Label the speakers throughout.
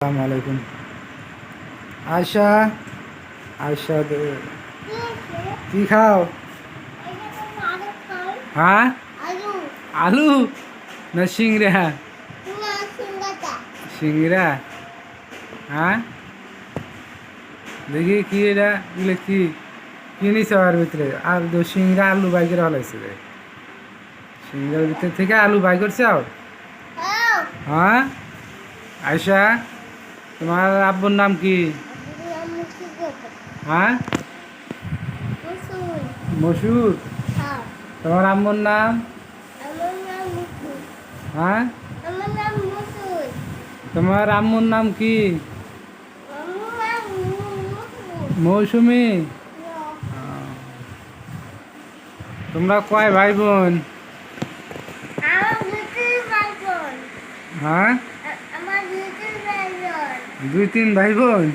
Speaker 1: আসসালামু আলাইকুম। আয়শা আয়শা কি খাও? হ্যাঁ? আলু। না সিংড়া? সিংড়া? হ্যাঁ? দেখি কি এটা এগুলো কি? কি নিছে ওর ভিতরে? আলু সিংড়া আলু বাই করে হলাইছে রে। সিংড়ার ভিতর থেকে আলু বাই করছে হ্যাঁ? আয়শা? তোমার আব্বুর নাম কি? হ্যাঁ? মসুর। তোমার আম্মুর নাম? হ্যাঁ? তোমার আম্মুর নাম কি? মৌসুমি? তোমরা কয় ভাই বোন? হ্যাঁ? দুই তিন ভাই বোন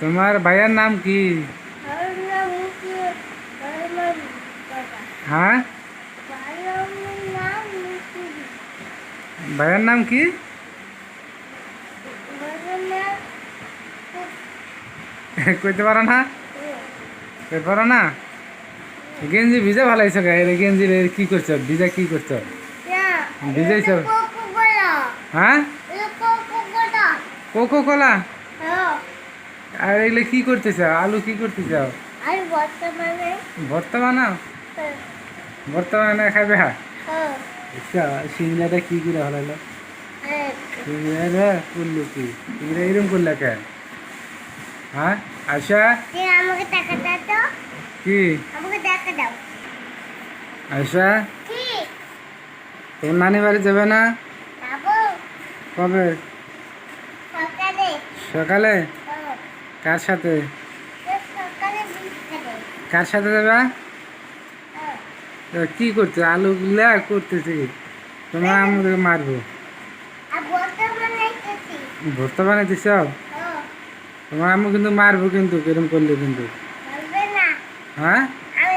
Speaker 1: তোমার ভাইয়ের নাম কি? হ্যাঁ? ভাইয়ের নাম কি? কইতে পারো না? কইতে পারো না? গেঞ্জি ভিজা ভালাইছো গায়ে গেঞ্জি রে কি করছ? ভিজা কি করছ? ভিজাইছো? হ্যাঁ? কোকো কোলা আর এগুলো কি করতে চাও আলু কি করতে
Speaker 2: চাও বর্তমানে
Speaker 1: ভর্তা বানাও? ভর্তা বানায় খাবে হ্যাঁ। আচ্ছা সিংড়াটা কি করে হলাইলো সিংড়া করল কি? সিংড়া এরকম করলে কেন? হ্যাঁ আশা
Speaker 2: আমাকে টাকা দাও
Speaker 1: কি?
Speaker 2: আমাকে টাকা দাও।
Speaker 1: আশা
Speaker 2: কি?
Speaker 1: তোর নানি বাড়ি যাবে না? কবে?
Speaker 2: সকালে।
Speaker 1: কার সাথে? কার সাথে যাবে? কি করতে আলু গুলা করতেছি। তোমার আমাদের মারবো। ভর্তা বানাই দিছ
Speaker 2: হ্যাঁ
Speaker 1: তোমার আম্মু কিন্তু মারবো কিন্তু এরকম করলে কিন্তু। হ্যাঁ?
Speaker 2: আমি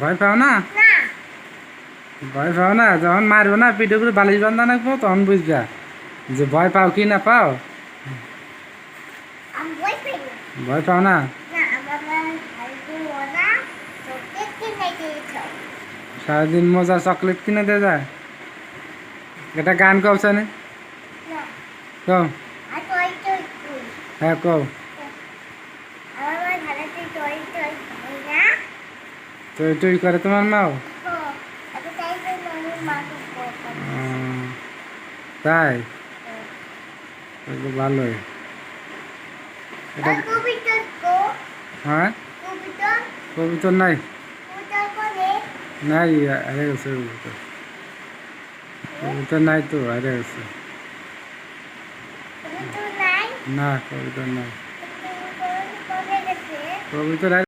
Speaker 2: ভয়
Speaker 1: পাও না?
Speaker 2: না।
Speaker 1: ভয় পাও না? যখন মারবো না পিঠে করে বালিশ বান্ধা রাখব তখন বুঝবা। যে ভয় পাও কি না পাও?
Speaker 2: ভয়
Speaker 1: পাও না? সারাদিন মজা চকলেট কিনে দেয় যায়? এটা গান কওছে না।
Speaker 2: কই
Speaker 1: হ্যাঁ
Speaker 2: না।
Speaker 1: তুই তুই করে তোমার মাও?
Speaker 2: হ্যাঁ তাই? জন্য আমি মাকে বলতাম
Speaker 1: উম, তাই তাহলে ভালোই এটা
Speaker 2: আর কবিতা কো
Speaker 1: হ্যাঁ
Speaker 2: কবিতা
Speaker 1: কবিতর নাই
Speaker 2: কবিতা করে
Speaker 1: নাই হারে গেছে কবিতর কবিতর নাই তো হারে গেছে
Speaker 2: কবিতা নাই
Speaker 1: না কবিতর নাই
Speaker 2: কবিতা করে গেছে
Speaker 1: কবিতর